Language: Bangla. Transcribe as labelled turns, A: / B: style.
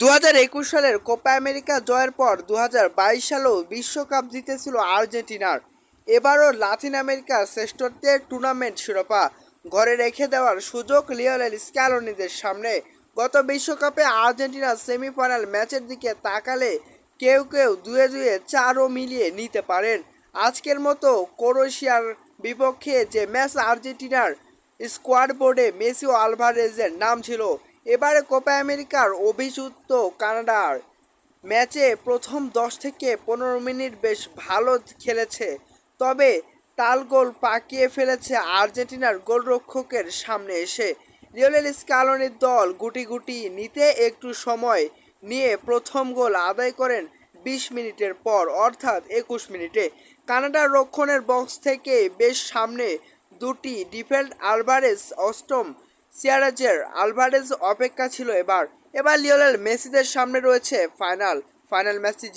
A: দু সালের কোপা আমেরিকা জয়ের পর দু হাজার বাইশ সালেও বিশ্বকাপ জিতেছিল আর্জেন্টিনার। এবারও লাতিন আমেরিকার শ্রেষ্ঠত্বের টুর্নামেন্ট শিরোপা ঘরে রেখে দেওয়ার সুযোগ লিওনেল স্ক্যালোনিদের সামনে। গত বিশ্বকাপে আর্জেন্টিনার সেমিফাইনাল ম্যাচের দিকে তাকালে কেউ কেউ দুয়ে দুয়ে চারও মিলিয়ে নিতে পারেন। আজকের মতো ক্রোয়েশিয়ার বিপক্ষে যে ম্যাচ আর্জেন্টিনার স্কোয়াড বোর্ডে মেসি ও আলভারেজের নাম ছিল এবারে কোপা আমেরিকার অভিযুক্ত কানাডার ম্যাচে প্রথম দশ থেকে পনেরো মিনিট বেশ ভালো খেলেছে, তবে টাল গোল পাকিয়ে ফেলেছে আর্জেন্টিনার গোলরক্ষকের সামনে এসে। লিওনেল স্কালনির দল গুটি গুটি নিতে একটু সময় নিয়ে প্রথম গোল আদায় করেন বিশ মিনিটের পর, অর্থাৎ একুশ মিনিটে। কানাডার রক্ষণের বক্স থেকে বেশ সামনে দুটি ডিফেন্ড আলভারেজ অষ্টম সিয়ারাজের আলভারেজ অপেক্ষা ছিল এবার। এবার লিওনেল মেসিদের সামনে রয়েছে ফাইনাল। ফাইনাল ম্যাচটি